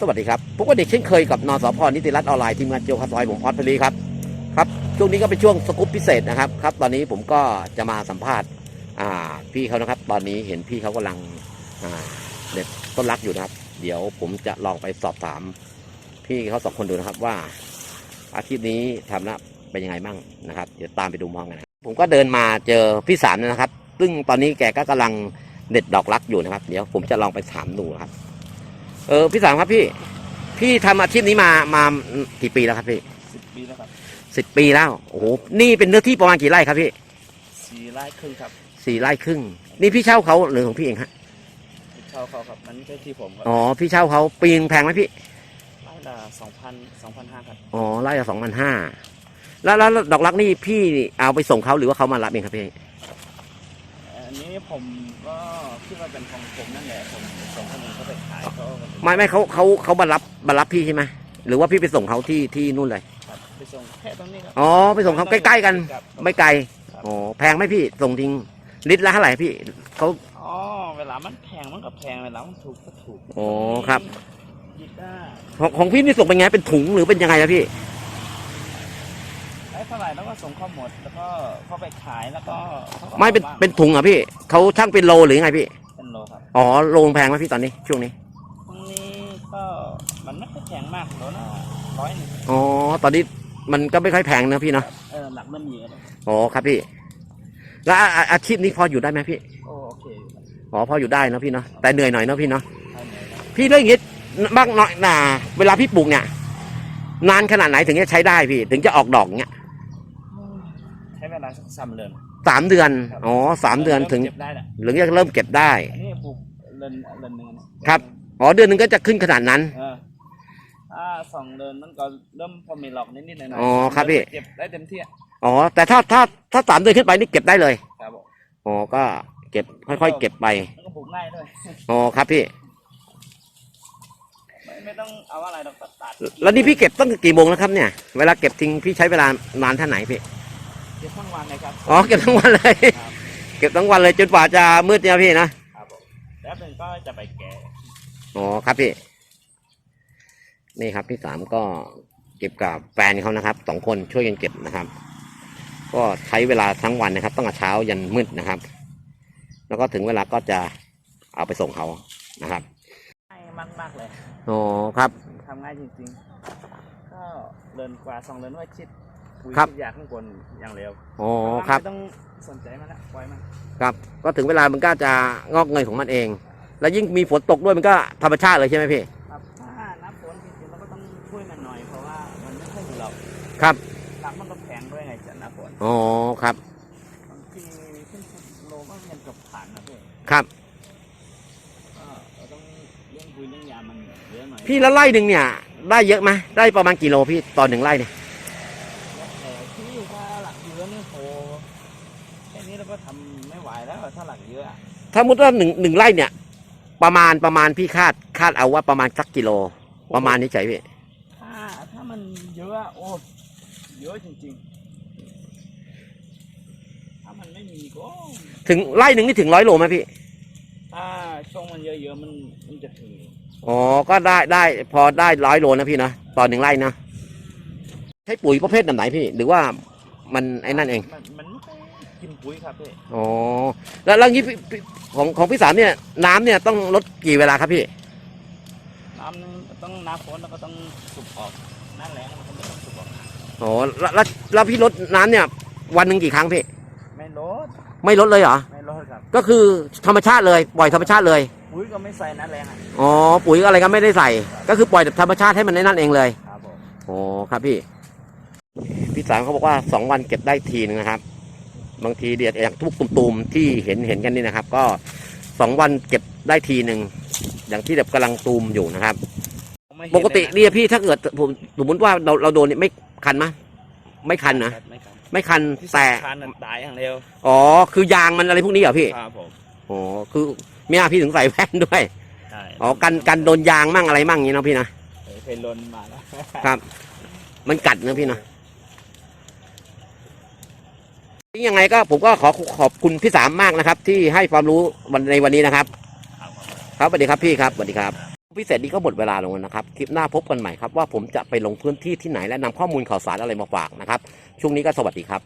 สวัสดีครับพบกับเด็กเช่นเคยกับนสพนิติรัตน์ออนไลน์ทีมงานโจคาซอยผมออสพลีครับครับช่วงนี้ก็เป็นช่วงสกุปพิเศษนะครับครับ ตอนนี้ผมก็จะมาสัมภาษณ์พี่เขานะครับ ตอนนี้เห็นพี่เขากำลังเด็ดต้นรักอยู่นะครับ เดี๋ยวผมจะลองไปสอบถาม พี่เขาสองคนดูนะครับว่า อาชีพนี้ทำแล้วเป็นยังไงบ้างนะครับ เดี๋ยวตามไปดูมองกันนะผมก็เดินมาเจอพี่สามนะครับ ซึ่งตอนนี้แกก็กำลังเด็ดดอกรักอยู่นะครับ เดี๋ยวผมจะลองไปถามดูนะครับ เออพี่สามครับพี่ พี่ทำอาชีพนี้มามากี่ปีแล้วครับพี่สิบปีแล้วครับสิบปีแล้วโอ้โหนี่เป็นเนื้อที่ประมาณกี่ไร่ครับพี่สี่ไร่ครึ่งครับสี่ไร่ครึ่ง นี่พี่เช่าเขาหรือของพี่เองฮะที่เช่าเขาครับมันไม่ใช่ที่ผมครับอ๋อพี่เช่าเขาปีนึงแพงไหมพี่ไร่ละสองพันสองพันห้าครับอ๋อไร่ละสองพันห้าแล้วแล้วดอกรักนี่พี่เอาไปส่งเขาหรือว่าเขามารับเองครับพี่อั นนี้ผมก็คิดว่าเป็นของผมนั่นแหละผมส่งคนอื่นเขาไปขายเขาไม่ไม่เขาเขาเขามารับมารับพี่ใช่ไหมหรือว่าพี่ไปส่งเขาที่ที่นู่นเลยครับไปส่งแค่ตรงนี้ครับอ๋อไปส่งเขาใกล้ๆกัน ครับไม่ไกลอ๋อแพงไหมพี่ส่งทิ้งลิตรละเท่าไหร่พี่เขาอ๋อเวลามันแพงมันก็แพงเวลามันถูกก็ถูกอ๋อครับยิบได้ของของพี่นี่ส่งเป็นไงเป็นถุงหรือเป็นยังไงครับพี่ได้ เท่าไหร่แล้วก็ส่งเข้าหมด แล้วก็เข้าไปขายแล้วก็ขาก็ไม่เป็นอาบ้างเป็นถุงเหรอะพี่เขาช่างเป็นโลหรือยังไงพี่เป็นโลครับอ๋อโลแพงไหมพี่ตอนนี้ช่วงนี้ตรงนี้ก็มันไม่ค่อยแพงมากโลละร้อยหนึ่งอ๋อตอนนี้มันก็ไม่ค่อยแพงนะพี่เนาะเออหลักมันเยอะเลยอ๋อครับพี่ แล้วอาอาอาชีพนี้พออยู่ได้ไหมพี่โอโอเคอ๋อพออยู่ได้เนอะพี่เนาะแต่เหนื่อยหน่อยเนาะพี่เนาะเอาไหนครับพี่เรื่องอย่างงี้บ้างหน่อยน่ะเวลาพี่ปลูกเนี่ยนานขนาดไหนถึงจะใช้ได้พี่ ถึงจะออกดอกเงี้ย ใช้เวลาสักสามเดือน สามเดือนอ๋อสามเดือนถึงเก็บได้แหละหรือจะเริ่มเก็บได้ อันนี้ปลูกเดือนเดือนหนึ่งนะครับ อ๋อเดือนหนึงก็จะขึ้นขนาดนั้น เออถ้าสองเดือนมันก็เริ่มพอมีหลอกนิดๆหน่อยๆอ๋อครับพี่ เก็บได้เต็มที่อะอ๋อ แต่ถ้าถ้าถ้าสามเดือนขึ้นไปนี่เก็บได้เลย ครับผมอ๋อ ก็เก็บค่อยๆ เก็บไปแล้วก็ปลูกง่ายด้วย อ๋อครับพี่ ไม่ไม่ต้องเอาอะไรหรอกตัดตัดแล้วนี่พี่เก็บตั้งแต่กี่โมงแล้วครับเนี่ย เวลาเก็บทิ้งพี่ใช้เวลานานเท่าไหนพี่ เก็บทั้งวันเลยครับอ๋อเก็บทั้งวันเลย ครับเก็บทั้งวันเลยจนกว่าจะมืดเนี่ยพี่นะครับผมแล้วเป็นก็จะไปแก่อ๋อครับพี่ นี่ครับพี่สามก็เก็บกับแฟนเขานะครับสองคนช่วยกันเก็บนะครับ ก็ใช้เวลาทั้งวันนะครับตั้งแต่เช้ายันมืดนะครับ แล้วก็ถึงเวลาก็จะเอาไปส่งเขานะครับง่ายมากมากๆเลยอ๋อครับทำง่ายจริงๆ ก็เดินกว่าสองเดินว่าชิด ปุ๋ยครับ ฉีดยาข้างบนอย่างเร็วอ๋อครับ ไม่ต้องสนใจมันละปล่อยมันครับ ก็ถึงเวลามันก็จะงอกเงยของมันเอง แล้วยิ่งมีฝนตกด้วยมันก็ธรรมชาติเลยใช่ไหมพี่ ครับถ้าน้ำฝนจริงๆเราก็ต้องช่วยมันหน่อยเพราะว่ามันไม่ค่อยมีหรอกครับ หลักมันก็แพงด้วยไงจัดน้ำฝนอ๋อครับ บางทีขึ้นโลก็ยังเกับผ่านนะพี่ครับ ก็เราต้องเลี้ยงปุ๋ยเลี้ยงยามันเยอะหน่อยพี่แล้วไร่หนึ่งเนี่ย ได้เยอะไหมได้ประมาณกี่โลพี่ตอนหนึ่งไร่เนี่ย แต่ที่ถ้าหลักเยอะเนี่ยโหแค่นี้เราก็ ทำไม่ไหวแล้วถ้าหลักเยอะอะถ้ามุดว่าหนึ่งหนึ่งไร่เนี่ย ประมาณประมาณพี่คาดคาดเอาว่าประมาณสักกิโล ประมาณนี้ใช่พี่ถ้าถ้ามันเยอะอะโอ้เยอะจริงๆ ถ้ามันไม่มีก็ถึงไร่หนึ่งนี่ถึงร้อยโลไหมพี่ถ้าช่วงมันเยอะๆมันมันจะถึงอ๋อก็ได้ได้พอได้ร้อยโลนะพี่นะตอนหนึ่งไร่นะใช้ปุ๋ยประเภทแบบไหนพี่ หรือว่ามันไอ้นั่นเอง มันมันไม่ค่อย กินปุ๋ยครับพี่อ๋อแล้วแล้วงี้พี่พี่ของของพี่สามเนี่ยน้ำเนี่ยต้องลดกี่เวลาครับพี่น้ำนึงต้องน้ำฝนแล้วก็ต้องสูบออกน้ำแรงมันก็ไม่ต้องสูบออกอ๋อแล้วแล้วแล้วพี่ลดน้ำเนี่ย วันหนึ่งกี่ครั้งพี่ไม่ลดไม่ลดเลยเหรอไม่ลดครับก็คือธรรมชาติเลยปล่อยธรรมชาติเลยปุ๋ยก็ไม่ใส่น้ำแรงอะอ๋อปุ๋ยอะไรก็ไม่ได้ใส่ ก็คือปล่อยแบบธรรมชาติให้มันในนั่นเองเลย ครับผม โอ้ครับพี่ พี่สามเขาบอกว่าสองวันเก็บได้ทีนึงนะครับ บางทีเดียดอย่างทุกตุ่มๆที่เห็นเห็นกันนี่นะครับ ก็สองวันเก็บได้ทีหนึ่งอย่างที่แบบกำลังตูมอยู่นะครับไม่เห็นปกติเลยนะเนี่ยพี่ถ้าเกิดผมสมมติว่าเราเราโดนเนี่ยไม่คันมะไม่คันนะไม่คันไม่คันที่แต่สำคัญน่ะตายอย่างเร็วอ๋อคือยางมันอะไรพวกนี้เหรอพี่ครับผมอ๋อคือเมียพี่ถึงใส่แว่นด้วยใช่อ๋อกันกันโดนยางมั่งอะไรมั่งอย่างนี้เนาะพี่นะเคยลนมาแล้วครับ มันกัดนะพี่นะ ยังไงก็ผมก็ขอขอบคุณพี่สามมากนะครับ ที่ให้ความรู้วันในวันนี้นะครับครับผมครับสวัสดีครับพี่ครับสวัสดีครับพิเศษนี้ก็หมดเวลาลงแล้วนะครับ คลิปหน้าพบกันใหม่ครับว่าผมจะไปลงพื้นที่ที่ไหนและนำข้อมูลข่าวสารอะไรมาฝากนะครับ ช่วงนี้ก็สวัสดีครับ